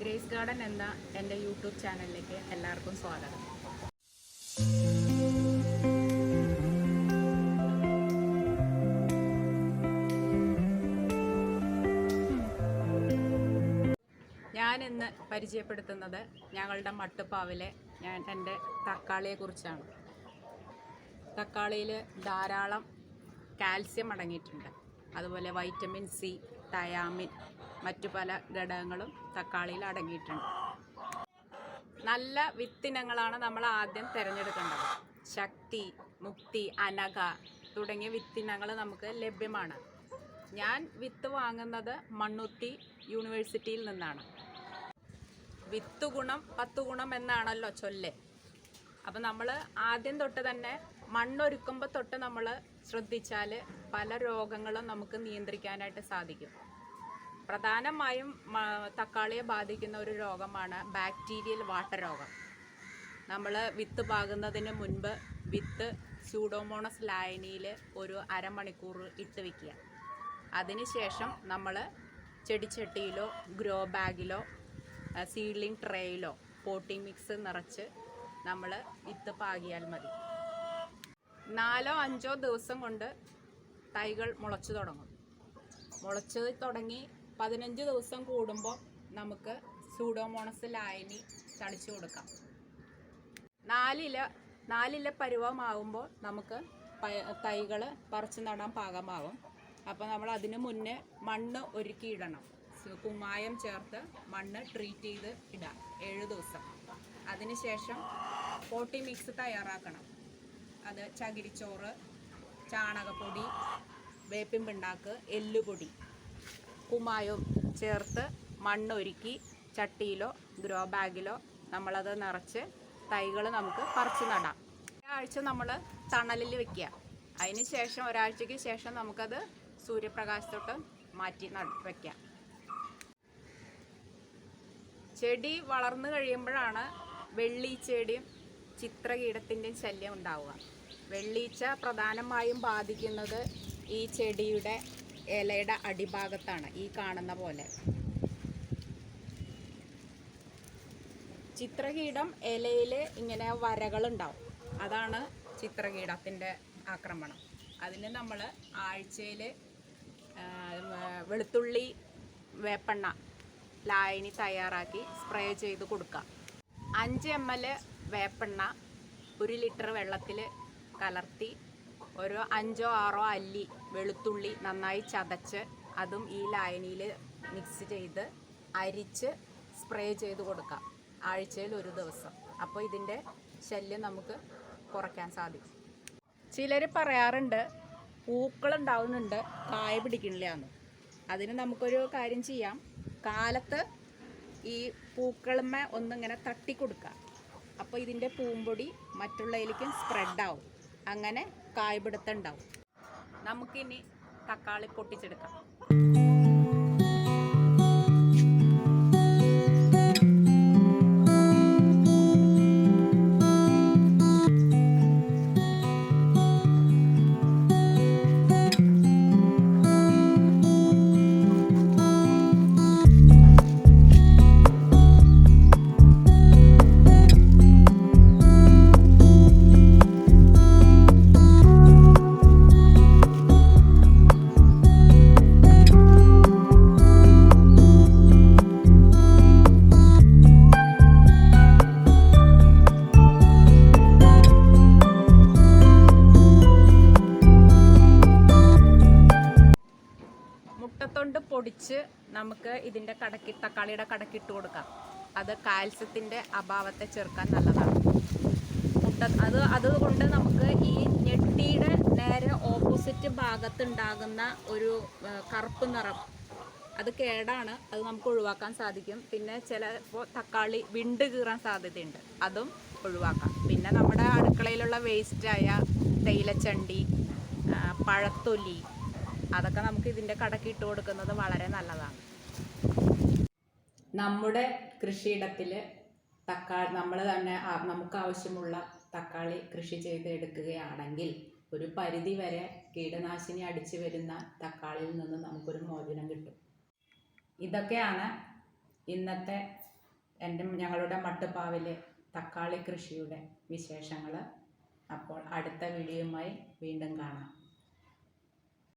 Grace garden എന്ന എന്റെ YouTube ചാനലിലേക്ക് എല്ലാവർക്കും സ്വാഗതം. ഞാൻ ഇന്ന് പരിചയപ്പെടുത്തുന്നത് ഞങ്ങളുടെ മട്ടുപ്പാവിലെ ഞാൻ എന്റെ തക്കാളിയെക്കുറിച്ചാണ്. തക്കാളിയിൽ ധാരാളം കാൽസ്യം അടങ്ങിയിട്ടുണ്ട്. അതുപോലെ വൈറ്റമിൻ സി തയാമിൻ മറ്റു പല ഘടകങ്ങളും തക്കാളിയിൽ അടങ്ങിയിട്ടുണ്ട്. നല്ല വിത്തിനങ്ങളാണ് നമ്മൾ ആദ്യം തിരഞ്ഞെടുക്കേണ്ടത്. ശക്തി മുക്തി അനക തുടങ്ങിയ വിത്തിനങ്ങൾ നമുക്ക് ലഭ്യമാണ്. ഞാൻ വിത്ത് വാങ്ങുന്നത് മണ്ണുത്തി യൂണിവേഴ്സിറ്റിയിൽ നിന്നാണ്. വിത്ത് ഗുണം പത്ത് ഗുണം എന്നാണല്ലോ ചൊല്ല്. അപ്പം നമ്മൾ ആദ്യം തൊട്ട് തന്നെ മണ്ണൊരുക്കുമ്പോൾ തൊട്ട് നമ്മൾ ശ്രദ്ധിച്ചാൽ പല രോഗങ്ങളും നമുക്ക് നിയന്ത്രിക്കാനായിട്ട് സാധിക്കും. പ്രധാനമായും തക്കാളിയെ ബാധിക്കുന്ന ഒരു രോഗമാണ് ബാക്ടീരിയൽ വാട്ടർ രോഗം. നമ്മൾ വിത്ത് പാകുന്നതിന് മുൻപ് വിത്ത് സ്യൂഡോമോണസ് ലായനിയിൽ ഒരു അരമണിക്കൂർ ഇട്ട് വയ്ക്കുക അതിനുശേഷം നമ്മൾ ചെടിച്ചട്ടിയിലോ ഗ്രോ ബാഗിലോ സീഡ്ലിംഗ് ട്രേയിലോ പോട്ടിംഗ് മിക്സ് നിറച്ച് നമ്മൾ വിത്ത് പാകിയാൽ മതി. നാലോ അഞ്ചോ ദിവസം കൊണ്ട് തൈകൾ മുളച്ചു തുടങ്ങും. മുളച്ച് തുടങ്ങി പതിനഞ്ച് ദിവസം കൂടുമ്പോൾ നമുക്ക് സൂഡോമോണസ് ലായനി തളിച്ചു കൊടുക്കാം. നാലില നാലില പരുവമാകുമ്പോൾ നമുക്ക് തൈകൾ പറിച്ചു നടാൻ പാകമാകും അപ്പോൾ നമ്മൾ അതിന് മുന്നേ മണ്ണ് ഒരുക്കിയിടണം. കുമ്മായം ചേർത്ത് മണ്ണ് ട്രീറ്റ് ചെയ്ത് ഇടാം. ഏഴ് ദിവസം. അതിനുശേഷം പോട്ടി മിക്സ് തയ്യാറാക്കണം. അത് ചകിരിച്ചോറ് ചാണകപ്പൊടി വേപ്പിൻ പിണ്ണാക്ക് എല്ലുപൊടി. കുമ്മായവും ചേർത്ത് മണ്ണൊരുക്കി ചട്ടിയിലോ ഗ്രോ ബാഗിലോ നമ്മളത് നിറച്ച് തൈകൾ നമുക്ക് പറിച്ച് നടാം. ഒരാഴ്ച നമ്മൾ തണലിൽ വെക്കുക അതിന് ശേഷം ഒരാഴ്ചയ്ക്ക് ശേഷം നമുക്കത് സൂര്യപ്രകാശത്തോട്ട് മാറ്റി വെക്കാം ചെടി വളർന്നു കഴിയുമ്പോഴാണ് വെള്ളീച്ചയുടെയും ചിത്രകീടത്തിന്റെയും ശല്യം ഉണ്ടാവുക. വെള്ളീച്ച പ്രധാനമായും ബാധിക്കുന്നത് ഈ ചെടിയുടെ ഇലയുടെ അടിഭാഗത്താണ് ഈ കാണുന്ന പോലെ. ചിത്രകീടം ഇലയിൽ ഇങ്ങനെ വരകളുണ്ടാവും. അതാണ് ചിത്രകീടത്തിന്റെ ആക്രമണം. അതിന് നമ്മൾ ആഴ്ചയിൽ വെളുത്തുള്ളി വേപ്പെണ്ണ ലായനി തയ്യാറാക്കി സ്പ്രേ ചെയ്ത് കൊടുക്കാം. അഞ്ച് എം എൽ വേപ്പെണ്ണ ഒരു ലിറ്റർ വെള്ളത്തിൽ കലർത്തി ഒരു അഞ്ചോ ആറോ അല്ലി വെളുത്തുള്ളി നന്നായി ചതച്ച് അതും ഈ ലായനിയിൽ മിക്സ് ചെയ്ത് അരിച്ച് സ്പ്രേ ചെയ്ത് കൊടുക്കാം. ആഴ്ചയിൽ ഒരു ദിവസം. അപ്പോൾ ഇതിന്റെ ശല്യം നമുക്ക് കുറയ്ക്കാൻ സാധിക്കും. ചിലർ പറയാറുണ്ട് പൂക്കളുണ്ടാവുന്നുണ്ട് കായ പിടിക്കണില്ല അതിന് നമുക്കൊരു കാര്യം ചെയ്യാം. കാലത്ത് ഈ പൂക്കളുമ്മ ഒന്നിങ്ങനെ തട്ടി അപ്പോൾ ഇതിന്റെ പൂമ്പൊടി മറ്റുള്ളതിലേക്കും സ്പ്രെഡാവും അങ്ങനെ കായ്പിടുത്തം ഉണ്ടാവും. നമുക്കിനി തക്കാളി പൊട്ടിച്ചെടുക്കാം. പൊടിച്ച് നമുക്ക് ഇതിന്റെ കടക്കി തക്കാളിയുടെ കടക്കിട്ട് കൊടുക്കാം. അത് കാൽസ്യത്തിന്റെ അഭാവത്തെ ചെറുക്കാൻ നല്ലതാണ്. മുട്ട അത് അതുകൊണ്ട് നമുക്ക് ഈ ഞെട്ടിയുടെ നേരെ ഓപ്പോസിറ്റ് ഭാഗത്തുണ്ടാകുന്ന ഒരു കറുപ്പ് നിറം അത് കേടാണ്. അത് നമുക്ക് ഒഴിവാക്കാൻ സാധിക്കും. പിന്നെ ചിലപ്പോൾ തക്കാളി വിണ്ട് കീറാൻ സാധ്യതയുണ്ട്. അതും ഒഴിവാക്കാം. പിന്നെ നമ്മുടെ അടുക്കളയിലുള്ള വേസ്റ്റായ തേയിലച്ചണ്ടി പഴത്തൊലി അതൊക്കെ നമുക്ക് ഇതിന്റെ കടക്ക് ഇട്ട് കൊടുക്കുന്നത് വളരെ നല്ലതാണ്. നമ്മുടെ കൃഷിയിടത്തിൽ തക്കാളി നമ്മൾ തന്നെ നമുക്ക് ആവശ്യമുള്ള തക്കാളി കൃഷി ചെയ്ത് എടുക്കുകയാണെങ്കിൽ ഒരു പരിധി വരെ കീടനാശിനി അടിച്ചു വരുന്ന തക്കാളിയിൽ നിന്ന് നമുക്കൊരു മോചനം കിട്ടും. ഇതൊക്കെയാണ് ഇന്നത്തെ എന്റെ ഞങ്ങളുടെ മട്ടുപ്പാവിലെ തക്കാളി കൃഷിയുടെ വിശേഷങ്ങൾ അപ്പോൾ അടുത്ത വീഡിയോയുമായി വീണ്ടും കാണാം.